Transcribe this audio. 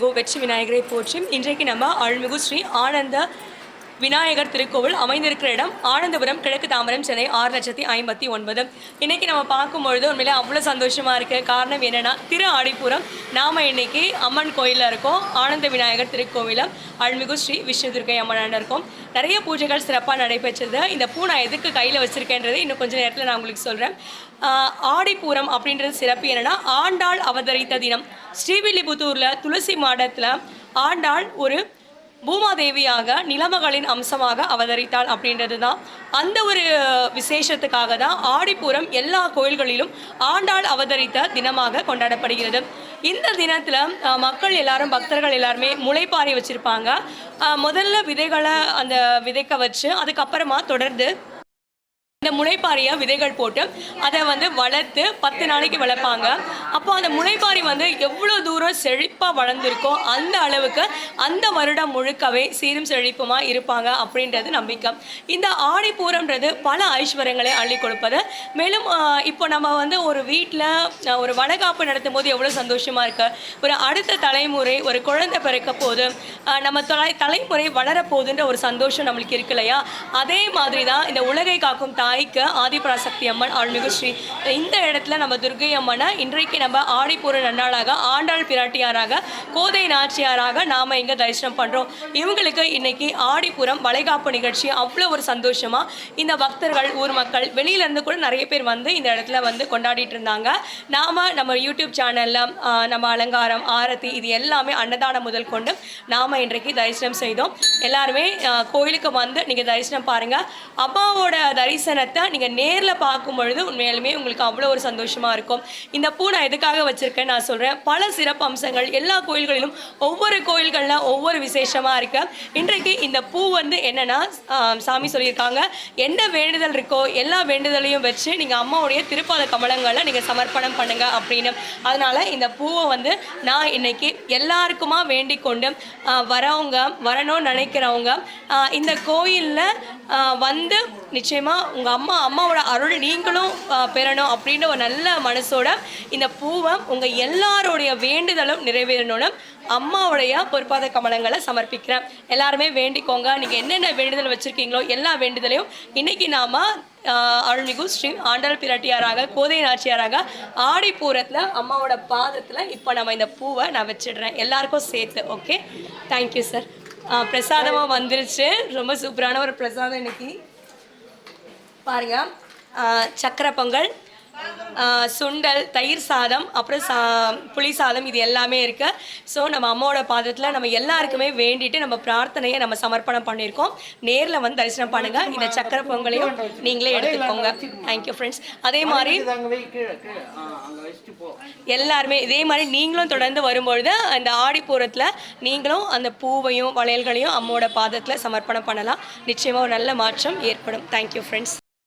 கோ வெற்றி விநாயகரை போற்றும் இன்றைக்கு நம்ம அருள்மிகு ஸ்ரீ ஆனந்த விநாயகர் திருக்கோவில் அமைந்திருக்கிற இடம் ஆனந்தபுரம் கிழக்கு தாம்பரம் சென்னை ஆறு லட்சத்தி ஐம்பத்தி ஒன்பது. இன்னைக்கு நம்ம பார்க்கும்பொழுது உண்மையிலே அவ்வளோ சந்தோஷமா இருக்கு. காரணம் என்னன்னா திரு ஆடிப்புறம் நாம இன்னைக்கு அம்மன் கோயிலில் இருக்கோம். ஆனந்த விநாயகர் திருக்கோவிலும் அருள்மிகு ஸ்ரீ விஷ்ணு துர்க்கை அம்மன் இருக்கோம். நிறைய பூஜைகள் சிறப்பாக நடைபெற்றது. இந்த பூ நான் எதுக்கு கையில் வச்சிருக்கேன்றது இன்னும் கொஞ்சம் நேரத்தில் நான் உங்களுக்கு சொல்கிறேன் ஆடிப்பூரம் அப்படின்றது சிறப்பு என்னென்னா ஆண்டாள் அவதரித்த தினம். ஸ்ரீவில்லிபுத்தூரில் துளசி மாடத்தில் ஆண்டாள் ஒரு பூமாதேவியாக நிலமகளின் அம்சமாக அவதரித்தாள் அப்படின்றது தான் அந்த ஒரு விசேஷத்துக்காக தான் ஆடிப்பூரம் எல்லா கோயில்களிலும் ஆண்டாள் அவதரித்த தினமாக கொண்டாடப்படுகிறது. இந்த தினத்தில் மக்கள் எல்லாரும் பக்தர்கள் எல்லாருமே முளைப்பாரி வச்சுருப்பாங்க. முதல்ல விதைகளை அந்த விதைக்க வச்சு அதுக்கப்புறமா தொடர்ந்து இந்த முளைப்பாரியை விதைகள் போட்டு அதை வந்து வளர்த்து பத்து நாளைக்கு வளர்ப்பாங்க. அப்போ அந்த முளைப்பாரி வந்து எவ்வளோ தூரம் செழிப்பாக வளர்ந்துருக்கோ அந்த அளவுக்கு அந்த வருடம் முழுக்கவே சீரும் செழிப்புமாக இருப்பாங்க அப்படின்றது நம்பிக்கை. இந்த ஆடிப்பூரம்ன்றது பல ஐஸ்வர்யங்களை அள்ளி கொடுப்பது. மேலும் இப்போ நம்ம வந்து ஒரு வீட்டில் ஒரு வடகாப்பு நடத்தும் போது எவ்வளோ சந்தோஷமாக இருக்கு. ஒரு அடுத்த தலைமுறை ஒரு குழந்தை பிறக்க போது நம்ம தலை தலைமுறை வளரப்போகுதுன்ற ஒரு சந்தோஷம் நம்மளுக்கு இருக்கு இல்லையா? அதே மாதிரி தான் இந்த உலகை காக்கும் தாய்க்கு ஆதிபராசக்தி அம்மன் அருள்மிகு ஸ்ரீ. இந்த இடத்துல நம்ம துர்கை அம்மனை இன்றைக்கு நம்ம ஆடிப்பூர நன்னாளாக ஆண்டாள் பிராட்டியாராக கோதை நாச்சியாராக நாம இங்கே தரிசனம் பண்றோம். இவங்களுக்கு இன்னைக்கு ஆடிப்புறம் வளைகாப்பு நிகழ்ச்சி அவ்வளோ ஒரு சந்தோஷமாக இந்த பக்தர்கள் ஊர் மக்கள் வெளியில இருந்து கூட நிறைய பேர் வந்து இந்த இடத்துல வந்து கொண்டாடிட்டு இருந்தாங்க. நாம நம்ம யூடியூப் சேனலில் நம்ம அலங்காரம் ஆரத்தி இது எல்லாமே அன்னதானம் முதல் கொண்டு நாம இன்றைக்கு தரிசனம் செய்தோம். எல்லாருமே கோயிலுக்கு வந்து நீங்கள் தரிசனம் பாருங்க. அப்பாவோட தரிசனத்தை நீங்கள் நேரில் பார்க்கும் பொழுது உண்மையாலுமே உங்களுக்கு அவ்வளோ ஒரு சந்தோஷமாக இருக்கும். இந்த பூ நான் எதுக்காக வச்சுருக்கேன்னு நான் சொல்கிறேன் பல சிறப்பு அம்சங்கள் எல்லா கோயில்களிலும் ஒவ்வொரு கோயில்களில் ஒவ்வொரு விசேஷமாக இருக்குது இன்றைக்கு இந்த பூ வந்து என்னென்னா சாமி சொல்லியிருக்காங்க. என்ன வேண்டுதல் இருக்கோ எல்லா வேண்டுதலையும் வச்சு நீங்கள் அம்மாவுடைய திருப்பாத கமலங்களை நீங்கள் சமர்ப்பணம் பண்ணுங்கள் அப்படின்னு. அதனால் இந்த பூவை வந்து நான் இன்னைக்கு எல்லாருக்குமா வேண்டிக் கொண்டு வரவங்க வரணும்னு நினைக்கிறவங்க இந்த கோயிலில் வந்து நிச்சயமாக உங்கள் அம்மா அம்மாவோட அருள் நீங்களும் பெறணும் அப்படின்னு ஒரு நல்ல மனசோட இந்த பூவை உங்கள் எல்லாருடைய வேண்டுதலும் நிறைவேறணும்னு அம்மாவுடைய பொற்பாத கமலங்களை சமர்ப்பிக்கிறேன். எல்லாருமே வேண்டிக்கோங்க. நீங்கள் என்னென்ன வேண்டுதல் வச்சுருக்கீங்களோ எல்லா வேண்டுதலையும் இன்னைக்கு நாம அருள்மிகு ஸ்ரீ ஆண்டாள் பிராட்டியாராக கோதை நாச்சியாராக ஆடிப்பூரத்தில் அம்மாவோட பாதத்தில் இப்போ நம்ம இந்த பூவை நான் வச்சிடுறேன். எல்லாருக்கும் சேர்த்து ஓகே தேங்க்யூ சார் பிரசாதமாக வந்துருச்சு. ரொம்ப சூப்பரான ஒரு பிரசாதம் இன்னைக்கு. பாருங்க. சக்கரை பொங்கல் சுண்டல் தயிர் சாதம் அப்புறம் சா புளி சாதம் இது எல்லாமே இருக்கு. ஸோ நம்ம அம்மாவோட பாதத்தில் நம்ம எல்லாருக்குமே வேண்டிட்டு நம்ம பிரார்த்தனையை நம்ம சமர்ப்பணம் பண்ணியிருக்கோம். நேரில் வந்து தரிசனம் பண்ணுங்க. இந்த சக்கரை பொங்கலையும் நீங்களே எடுத்துக்கோங்க. தேங்க்யூ ஃப்ரெண்ட்ஸ் அதே மாதிரி எல்லாருமே இதே மாதிரி நீங்களும் தொடர்ந்து வரும்பொழுது அந்த ஆடிப்பூரத்தில் நீங்களும் அந்த பூவையும் வளையல்களையும் அம்மாவோட பாதத்தில் சமர்ப்பணம் பண்ணலாம். நிச்சயமாக ஒரு நல்ல மாற்றம் ஏற்படும். Thank you friends